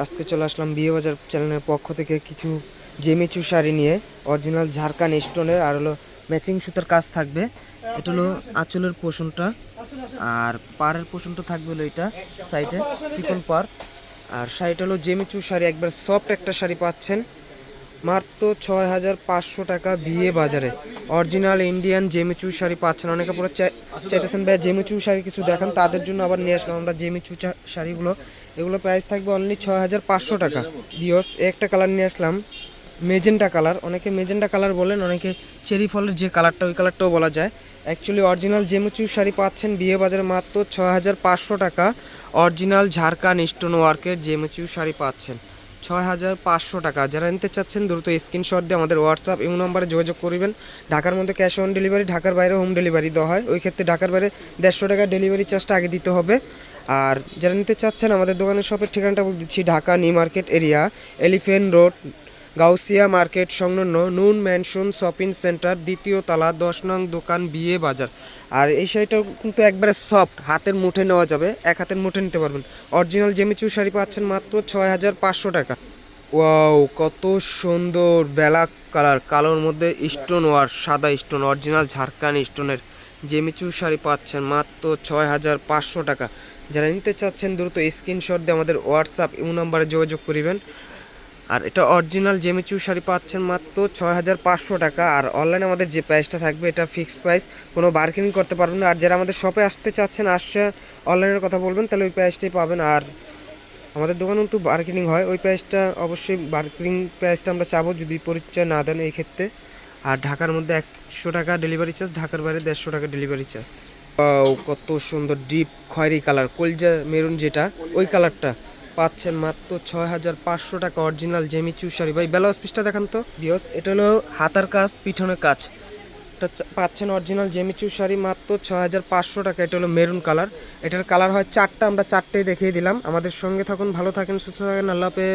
আজকে চলে আসলাম বিয়ে বাজার চ্যানেলের পক্ষ থেকে কিছু জেমিচু শাড়ি নিয়ে অরিজিনাল ঝাড়খান স্টোনের আর হলো ম্যাচিং সুতার কাজ থাকবে। এটা হলো আঁচলের পোষণটা, আর পাড়ের পোষণটা থাকবে হলো এটা সাইডে চিকন পার আর শাড়িটা হলো জেমিচু শাড়ি, একবার সফট একটা শাড়ি পাচ্ছেন। মাত্র ছয় হাজার পাঁচশো টাকা বিয়ে বাজারে। অরিজিনাল ইন্ডিয়ান জেমিচু শাড়ি পাচ্ছেন অনেকে পুরো চাইতেছেন, ভাই, জেমিচু শাড়ি কিছু দেখান, তাদের জন্য আবার নিয়ে আসলাম আমরা জেমিচু শাড়িগুলো। এগুলো প্রাইস থাকবে অনলি ছয় হাজার পাঁচশো টাকা। বিয়স একটা কালার নিয়ে আসলাম, মেজেন্টা কালার অনেকে মেজেন্টা কালার বলেন, অনেকে চেরি ফলের যে কালারটা ওই কালারটাও বলা যায়। অ্যাকচুয়ালি অরিজিনাল জেমিচু শাড়ি পাচ্ছেন বিয়ে বাজারে মাত্র ছয় হাজার পাঁচশো টাকা। অরিজিনাল ঝাড়খান স্টোন ওয়ার্কের জেমিচু শাড়ি পাচ্ছেন। ছয় হাজার পাঁচশো টাকা। যারা নিতে চাচ্ছেন, দ্রুত স্ক্রিনশট দিয়ে আমাদের হোয়াটসঅ্যাপ এই নম্বরে যোগাযোগ করবেন। ঢাকার মধ্যে ক্যাশ অন ডেলিভারি ঢাকার বাইরে হোম ডেলিভারি দেওয়া হয়। ওই ক্ষেত্রে ঢাকার বাইরে দেড়শো টাকা ডেলিভারি চার্জটা আগে দিতে হবে। আর যারা নিতে চাচ্ছেন, আমাদের দোকানের শপের ঠিকানাটা বলে দিচ্ছি, Dhaka new market area elephant road Gausia market সংলগ্ন নুন ম্যানশন শপিং সেন্টার দ্বিতীয় তলা, দশ নং দোকান বিয়ে বাজার। আর এই শাড়িটা কিন্তু একবারে সফট, হাতের মুঠে নেওয়া যাবে, এক হাতের মুঠে নিতে পারবেন। অরিজিনাল জেমিচু শাড়ি পাচ্ছেন মাত্র ছয় হাজার পাঁচশো টাকা। ওয়াও, কত সুন্দর ব্ল্যাক কালার, কালোর মধ্যে স্টোন ওয়ার, সাদা স্টোন, অরিজিনাল ঝাড়খান স্টোনের জেমিচু শাড়ি পাচ্ছেন মাত্র ছয় হাজার পাঁচশো টাকা। যারা নিতে চাচ্ছেন, দ্রুত স্ক্রিনশট দিয়ে আমাদের হোয়াটসঅ্যাপ ইমো নাম্বারে যোগাযোগ করিবেন। আর এটা অরিজিনাল জেমিচু শাড়ি পাচ্ছেন মাত্র ছয় হাজার পাঁচশো টাকা। আর অনলাইনে আমাদের যে প্রাইসটা থাকবে, এটা ফিক্সড প্রাইস কোনো বার্গেনিং করতে পারবেন না। আর যারা আমাদের শপে আসতে চাচ্ছেন, আসছে অনলাইনের কথা বলবেন, তাহলে ওই প্রাইসটাই পাবেন। আর আমাদের দোকানে কিন্তু বার্গেনিং হয়। ওই প্রাইসটা অবশ্যই বার্গেনিং প্রাইসটা আমরা চাবো যদি পরিচয় না দেন এই ক্ষেত্রে। আর ঢাকার মধ্যে একশো টাকা ডেলিভারি চার্জ ঢাকার বাইরে দেড়শো টাকা ডেলিভারি চার্জ কত সুন্দর ডিপ খয়েরি কালার কলজা মেরুন যেটা, ওই কালারটা পাচ্ছেন মাত্র ছয় হাজার পাঁচশো টাকা অরিজিনাল জেমি চুষারি। ভাই, ব্লাউজ পিসটা দেখান তো। বিয়স এটা হলো হাতার কাজ, পিঠনের কাজ। এটা পাচ্ছেন অরিজিনাল জেমিচু শাড়ি মাত্র ছয় হাজার পাঁচশো টাকা। এটা হলো মেরুন কালার। এটার কালার হয় চারটা, আমরা চারটেই দেখিয়ে দিলাম। আমাদের সঙ্গে থাকুন, ভালো থাকেন, সুস্থ থাকেন, আল্লাহ